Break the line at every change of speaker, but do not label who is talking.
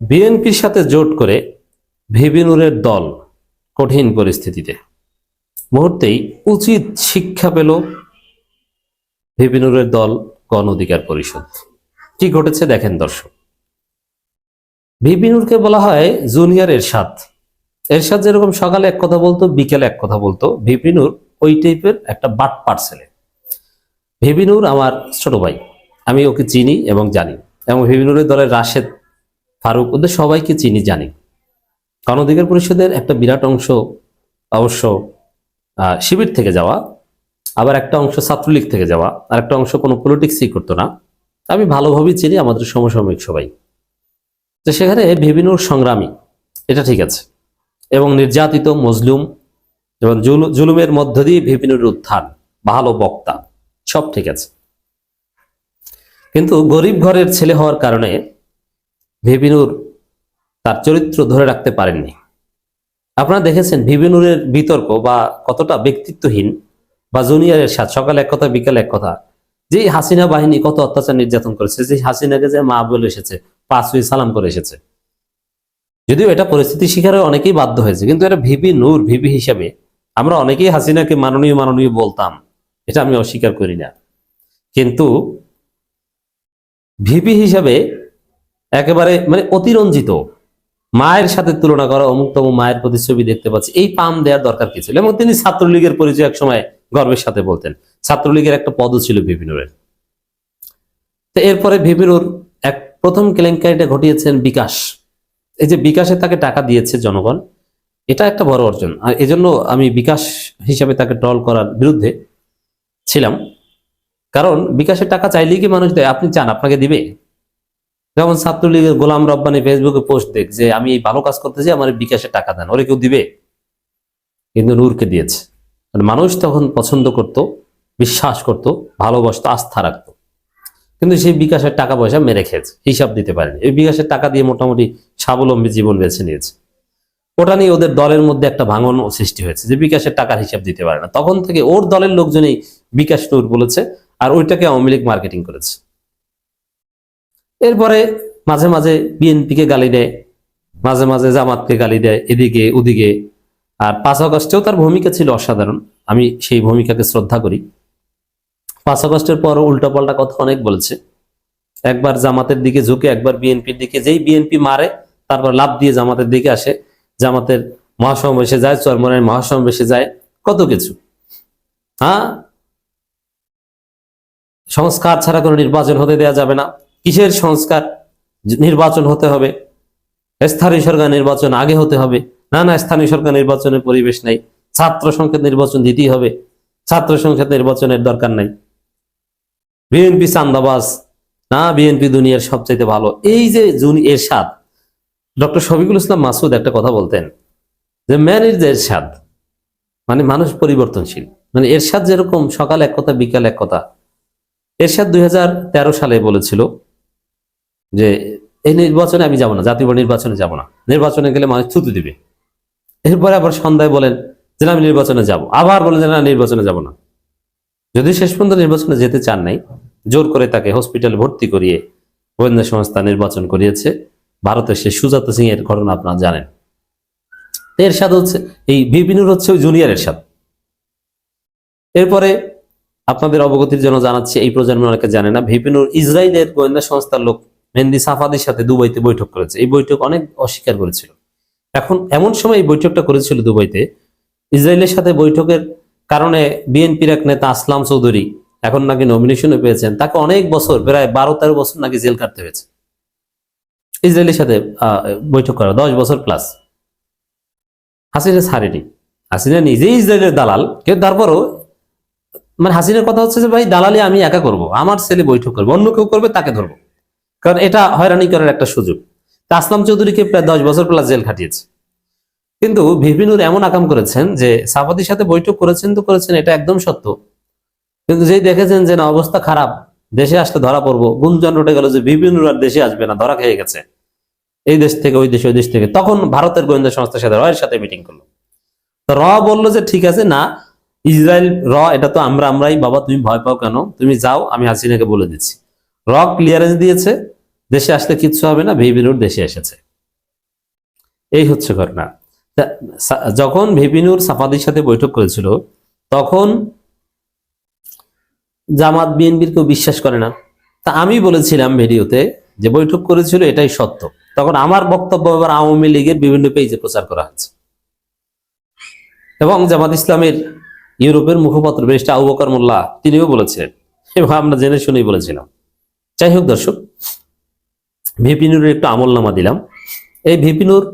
বিএনপির সাথে জোট করে ভিবিনুরের দল কঠিন পরিস্থিতিতে। মুহূর্তেই উচিত শিক্ষা পেল ভিবিনুরের দল গণ অধিকার পরিষদ। কি ঘটেছে দেখেন দর্শক। ভিবিনুরকে বলা হয় জুনিয়র এরশাদ। এরশাদ যেরকম সকালে এক কথা বলতো, বিকেলে এক কথা বলতো ভিপিনুর ওই টাইপের একটা বাট পার্সেলে ভিবিনুর আমার ছোট ভাই, আমি ওকে চিনি এবং জানি। এবং ভিবিনুরের দলের রাশেদ ফারুক ওদের সবাইকে চিনি, জানি। গণ অধিকার পরিষদের একটা বিরাট অংশ অবশ্য শিবির থেকে যাওয়া, আবার একটা অংশ ছাত্রলীগ থেকে যাওয়া, আর একটা অংশ কোনো পলিটিক্সই করতো না। আমি ভালোভাবেই চিনি, আমাদের সমসাময়িক সবাই। তো সেখানে ভিবিনুর সংগ্রামী, এটা ঠিক আছে, এবং নির্যাতিত মজলুম, এবং জুলু- জুলুমের মধ্য দিয়ে ভিপিনুর উত্থান ভালো বক্তা, সব ঠিক আছে। কিন্তু গরিব ঘরের ছেলে হওয়ার কারণে ভিপিনুর তার চরিত্র ধরে রাখতে পারেননি। আপনারা দেখেছেন ভিপিনুরের বিতর্ক বা কতটা ব্যক্তিত্বহীন বা জুনিয়রের সাথে, সকালে এক কথা, বিকালে এক কথা। যে হাসিনা বাহিনী কত অত্যাচার নির্যাতন করেছে যে হাসিনাকে যে মা বলে এসেছে পাঁচুই সালাম করে এসেছে। যদিও এটা পরিস্থিতি শিকারে অনেকেই বাধ্য হয়েছে, কিন্তু এটা ভিপি নূর ভিপি হিসাবে আমরা অনেকেই হাসিনাকে মাননীয় মাননীয় বলতাম। এটা আমি অস্বীকার করি না। কিন্তু ভিপি হিসাবে একেবারে মানে অতিরঞ্জিত। মায়ের সাথে তুলনা করা, অমুকতম মায়ের প্রতিচ্ছবি দেখতে পাচ্ছি। এই পাম দেওয়ার দরকার কি ছিল? এবং তিনি ছাত্রলীগের পরিচয় এক সময় গর্বের সাথে বলতেন। ছাত্রলীগের একটা পদও ছিল ভিপিনুরের তো এরপরে ভিপিনুর এক প্রথম কেলেঙ্কারিটা ঘটিয়েছেন বিকাশ। এই যে বিকাশে তাকে টাকা দিয়েছে জনগণ, এটা একটা বড় অর্জন। আর এজন্য আমি বিকাশ হিসাবে তাকে ট্রল করার বিরুদ্ধে ছিলাম। কারণ বিকাশের টাকা চাইলেই কি মানুষ দেয়? আপনি চান, আপনাকে দিবে? যেমন ছাত্রলীগের গোলাম রব্বানি ফেসবুকে পোস্ট দেখ যে, আমি এই ভালো কাজ করতেছি আমার বিকাশে টাকা দেন। ওরে কেউ দিবে? কিন্তু নূরকে দিয়েছে। মানে মানুষ তখন পছন্দ করত, বিশ্বাস করত, ভালোবাসতো, আস্থা রাখতো। কিন্তু সেই বিকাশের টাকা পয়সা মেরে খেয়েছে, হিসাব দিতে পারেনি। এই বিকাশের টাকা দিয়ে মোটামুটি স্বাবলম্বী জীবন বেছে নিয়েছে। ওটা নিয়ে ওদের দলের মধ্যে একটা ভাঙন সৃষ্টি হয়েছে যে, বিকাশের টাকার হিসাব দিতে পারে না। তখন থেকে ওর দলের লোকজনই বিকাশ নূর বলেছে, আর ওইটাকে আওয়ামী লীগ মার্কেটিং করেছে। এরপরে মাঝে মাঝে বিএনপিকে গালি দেয়, মাঝে মাঝে জামাতকে গালি দেয়, এদিকে, ওদিকে। আর পাঁচ আগস্টেও তার ভূমিকা ছিল অসাধারণ। আমি সেই ভূমিকাকে শ্রদ্ধা করি। পাঁচ আগস্টের পর উল্টাপাল্টা কথা অনেক বলেছে। একবার জামাতের দিকে ঝুঁকে, একবার বিএনপির দিকে। যেই বিএনপি মারে, তারপর লাভ দিয়ে জামাতের দিকে আসে। জামাতের মহাসমাবেশে যায় চরমনের মহাসমাবেশে যায়, কত কিছু। হ্যাঁ? সংস্কার ছাড়া কোনো নির্বাচন হতে দেওয়া যাবে না। কিসের সংস্কার? নির্বাচন হতে হবে। স্থানীয় সরকার নির্বাচন আগে হতে হবে। না না, স্থানীয় সরকার নির্বাচনের পরিবেশ নাই। ছাত্র সংসদ নির্বাচন দিতেই হবে। ছাত্র সংসদ নির্বাচনের দরকার নাই। বিএনপি চান্দাবাস না, বিএনপি দুনিয়ার সবচাইতে ভালো। এই যে জুনি এরশাদ, ডক্টর শফিকুল ইসলাম মাসুদ একটা কথা বলতেন যে, ম্যান ইজ এরশাদ। মানে মানুষ পরিবর্তনশীল। মানে এরশাদ যেরকম সকাল এক কথা, বিকাল এক কথা। এরশাদ দুই সালে বলেছিল যে এই নির্বাচনে আমি যাব না, জাতীয় নির্বাচনে যাব না। নির্বাচনে গেলে মানুষ থুতু দিবে। এরপরে আবার সন্ধ্যায় বলেন যে আমি নির্বাচনে যাব। আবার বলেন যে না, নির্বাচনে যাব না। যদি শেষ পর্যন্ত নির্বাচনে যেতে চান নাই, জোর করে তাকে হসপিটালে ভর্তি করিয়ে গোয়েন্দা সংস্থা নির্বাচন করিয়েছে। ভারতের সে সুজাত সিং এর ঘটনা আপনারা জানেন। এর এরশাদ হচ্ছে, এই বিপিনুর হচ্ছে ওই জুনিয়র এরশাদ এরপরে আপনাদের অবগতির জন্য জানাচ্ছি, এই প্রজন্ম অনেকে জানে না ভিপিনুর ইসরায়েলের গোয়েন্দা সংস্থার লোক মেহেন্দি সাফাদির সাথে দুবাইতে বৈঠক করেছে। এই বৈঠক অনেক অস্বীকার করেছিল। এখন এমন সময় এই বৈঠকটা করেছিল দুবাইতে। ইসরায়েলের সাথে বৈঠকের কারণে বিএনপির এক নেতা আসলাম চৌধুরী এখন নাকি নমিনেশনও পেয়েছেন। তাকে অনেক বছর, প্রায় বারো তেরো বছর নাকি জেল কাটতে হয়েছে। ইসরায়েলের সাথে বৈঠক করা, দশ বছর প্লাস হাসিনা ছাড়েনি। হাসিনা নিজেই ইসরায়েলের দালাল। কিন্তু তারপরও মানে হাসিনার কথা হচ্ছে যে, ভাই দালালি আমি একা করব। আমার ছেলে বৈঠক করবে, অন্য কেউ করবে, তাকে ধরবো। কারণ এটা হয়রানি করার একটা সুযোগ। তা আসলাম চৌধুরীকে প্রায় দশ বছর প্লাস জেল খাটিয়েছে। কিন্তু ভিপিনুর এমন আকাম করেছেন যে সাফাদির সাথে বৈঠক করেছেন তো করেছেন, এটা একদম সত্য। কিন্তু যেই দেখেছেন যে না, অবস্থা খারাপ, দেশে আসতে ধরা পড়ব, গুঞ্জন উঠে গেল যে ভিপিনুর আর দেশে আসবে না, ধরা খেয়ে গেছে। এই দেশ থেকে, ওই দেশ ওই দেশ থেকে। তখন ভারতের গোয়েন্দা সংস্থার সাথে রয়ের সাথে মিটিং করল। তো র বলল যে, ঠিক আছে, না, ইসরায়েল র, এটা তো আমরা, আমরাই, বাবা, তুমি ভয় পাও কেন? তুমি যাও, আমি হাসিনাকে বলে দিচ্ছি। র ক্লিয়ারেন্স দিয়েছে, দেশে আসলে কিচ্ছু হবে না ভিবিনুর দেশে এসেছে। এই হচ্ছে ঘটনা। যখন ভিপিনুর সাফাদির সাথে বৈঠক করেছিল, তখন জামাত বিএনপির কেউ বিশ্বাস করে না। তা আমি বলেছিলাম ভিডিওতে যে বৈঠক করেছিল, এটাই সত্য। তখন আমার বক্তব্য এবার আওয়ামী লীগের বিভিন্ন পেজে প্রচার করা হচ্ছে। এবং জামাত ইসলামের ইউরোপের মুখপাত্র ব্যারিস্টার আবু বকর মোল্লা, তিনিও বলেছিলেন। এবং আমরা জেনে শুনেই বলেছিলাম। যাই হোক দর্শক ভিপিনুরের একটু আমল নামা দিলাম। এই ভিপিনুর